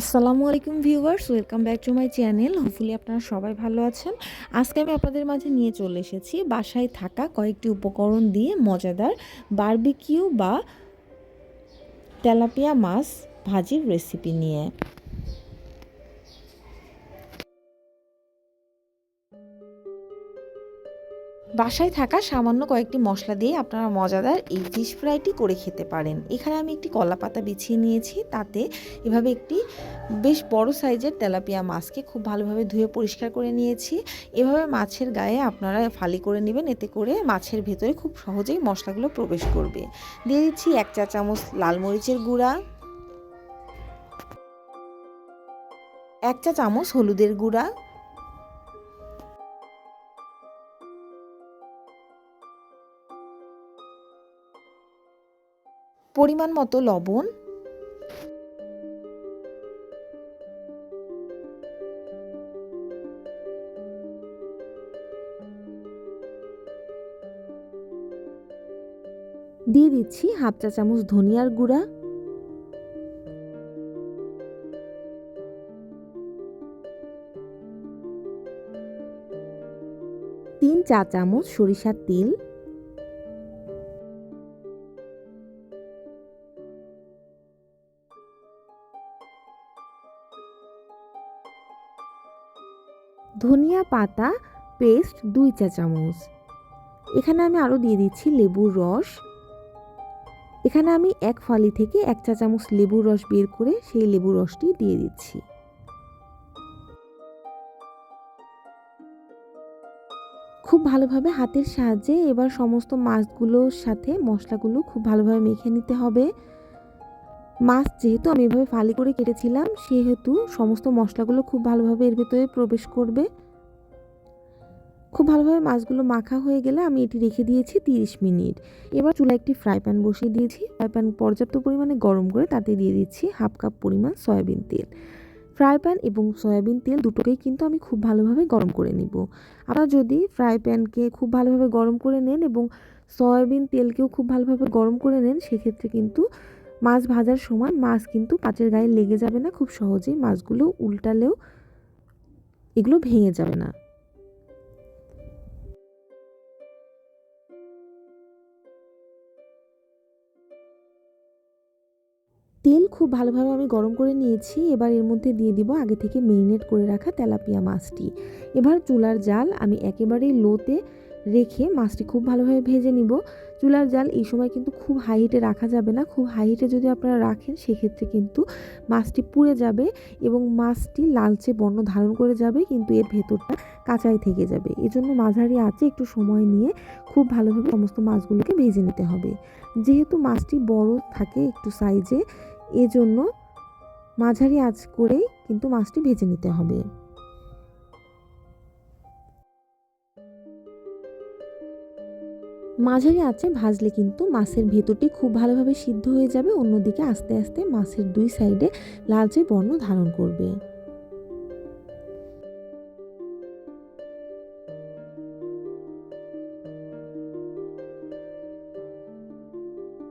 আসসালামু আলাইকুম viewers, welcome back to my channel. Hopefully আপনারা সবাই ভালো আছেন। আজকে আমি আপনাদের মাঝে নিয়ে চলে এসেছি বাসায় থাকা কয়েকটি উপকরণ দিয়ে মজাদার বারবিকিউ বা তেলাপিয়া মাছ ভাজির রেসিপি নিয়ে। বাসায় থাকা সামান্য কয়েকটি মশলা দিয়ে আপনারা মজাদার এই ফিশ ফ্রাইটি করে খেতে পারেন। এখানে আমি একটি কলা পাতা বিছিয়ে নিয়েছি। তাতে এভাবে একটি বেশ বড় সাইজের তেলাপিয়া মাছকে খুব ভালোভাবে ধুয়ে পরিষ্কার করে নিয়েছি। এভাবে মাছের গায়ে আপনারা ফালি করে নেবেন। এতে করে মাছের ভেতরে খুব সহজেই মশলাগুলো প্রবেশ করবে। দিয়ে দিচ্ছি এক চা চামচ লাল মরিচের গুঁড়া। এক চা চামচ হলুদের গুঁড়া। পরিমাণ মতো লবণ। দিয়ে দিচ্ছি হাফ চা চামচ ধনিয়ার গুঁড়া। তিন চা চামচ সরিষার তেল। ধনিয়া পাতা, পেস্ট, দুই চা চামচ। এখানে আমি আরও দিয়ে দিচ্ছি লেবুর রস। এখানে আমি এক ফালি থেকে এক চা চামচ লেবুর রস বের করে সেই লেবুর রসটি দিয়ে দিচ্ছি। খুব ভালোভাবে হাতের সাহায্যে এবার সমস্ত মাছগুলোর সাথে মশলাগুলো খুব ভালোভাবে মেখে নিতে হবে। মাছ যেহেতু আমি এভাবে ফালি করে কেটেছিলাম, সেহেতু সমস্ত মশলাগুলো খুব ভালোভাবে এর ভেতরে প্রবেশ করবে। খুব ভালোভাবে মাছগুলো মাখা হয়ে গেলে আমি এটি রেখে দিয়েছি তিরিশ মিনিট। এবার চুলা একটি ফ্রাই প্যান বসিয়ে দিয়েছি। ফ্রাই প্যান পর্যাপ্ত পরিমাণে গরম করে তাতে দিয়ে দিচ্ছি হাফ কাপ পরিমাণ সয়াবিন তেল। ফ্রাই প্যান এবং সয়াবিন তেল দুটোকেই কিন্তু আমি খুব ভালোভাবে গরম করে নিব। আপনারা যদি ফ্রাই প্যানকে খুব ভালোভাবে গরম করে নেন এবং সয়াবিন তেলকেও খুব ভালোভাবে গরম করে নেন, সেক্ষেত্রে কিন্তু মাছ ভাজার সময় মাছ কিন্তু পাঁচের গায়ে লেগে যাবে না, খুব সহজেই মাছগুলো উল্টালেও এগুলো ভেঙে যাবে না। তেল খুব ভালোভাবে আমি গরম করে নিয়েছি, এবার এর মধ্যে দিয়ে দিব আগে থেকে মেরিনেট করে রাখা তেলাপিয়া মাছটি। এবার চুলার জাল আমি একেবারেই লোতে রেখে মাছটি খুব ভালোভাবে ভেজে নিব। চুলার জাল এই সময় কিন্তু খুব হাই হিটে রাখা যাবে না। খুব হাই হিটে যদি আপনারা রাখেন, সেক্ষেত্রে কিন্তু মাছটি পুড়ে যাবে এবং মাছটি লালচে বর্ণ ধারণ করে যাবে, কিন্তু এর ভেতরটা কাঁচাই থেকে যাবে। এজন্য মাঝারি আছে একটু সময় নিয়ে খুব ভালোভাবে সমস্ত মাছগুলোকে ভেজে নিতে হবে। যেহেতু মাছটি বড় থাকে একটু সাইজে এজন্য মাঝারি আঁচ করেই কিন্তু মাছটি ভেজে নিতে হবে। মাঝারি আঁচে ভাজলে কিন্তু মাছের ভেতরটি খুব ভালোভাবে সিদ্ধ হয়ে যাবে, অন্যদিকে আস্তে আস্তে মাছের দুই সাইডে লালচে বর্ণ ধারণ করবে।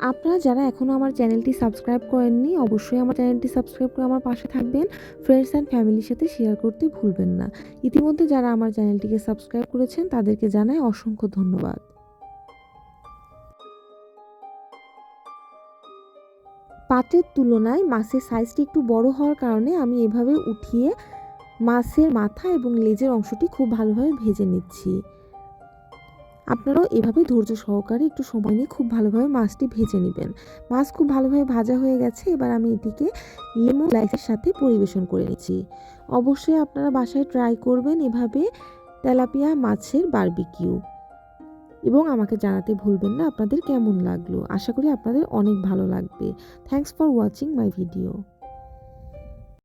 আপনারা যারা এখনও আমার চ্যানেলটি সাবস্ক্রাইব করেননি, অবশ্যই আমার চ্যানেলটি সাবস্ক্রাইব করে আমার পাশে থাকবেন। ফ্রেন্ডস অ্যান্ড ফ্যামিলির সাথে শেয়ার করতে ভুলবেন না। ইতিমধ্যে যারা আমার চ্যানেলটিকে সাবস্ক্রাইব করেছেন, তাদেরকে জানাই অসংখ্য ধন্যবাদ। পাত্রের তুলনায় মাছের সাইজটি একটু বড় হওয়ার কারণে আমি এভাবে উঠিয়ে মাছের মাথা এবং লেজের অংশটি খুব ভালোভাবে ভেজে নিচ্ছি। আপনারাও এভাবে ধৈর্য সহকারে একটু সময় নিয়ে খুব ভালোভাবে মাছটি ভেজে নেবেন। মাছ খুব ভালোভাবে ভাজা হয়ে গেছে, এবার আমি এটিকে লেমন স্লাইসের সাথে পরিবেশন করে নিচ্ছি। অবশ্যই আপনারা বাসায় ট্রাই করবেন এভাবে তেলাপিয়া মাছের বারবিকিউ এবং আমাকে জানাতে ভুলবেন না আপনাদের কেমন লাগল। আশা করি আপনাদের অনেক ভালো লাগবে। Thanks for watching my video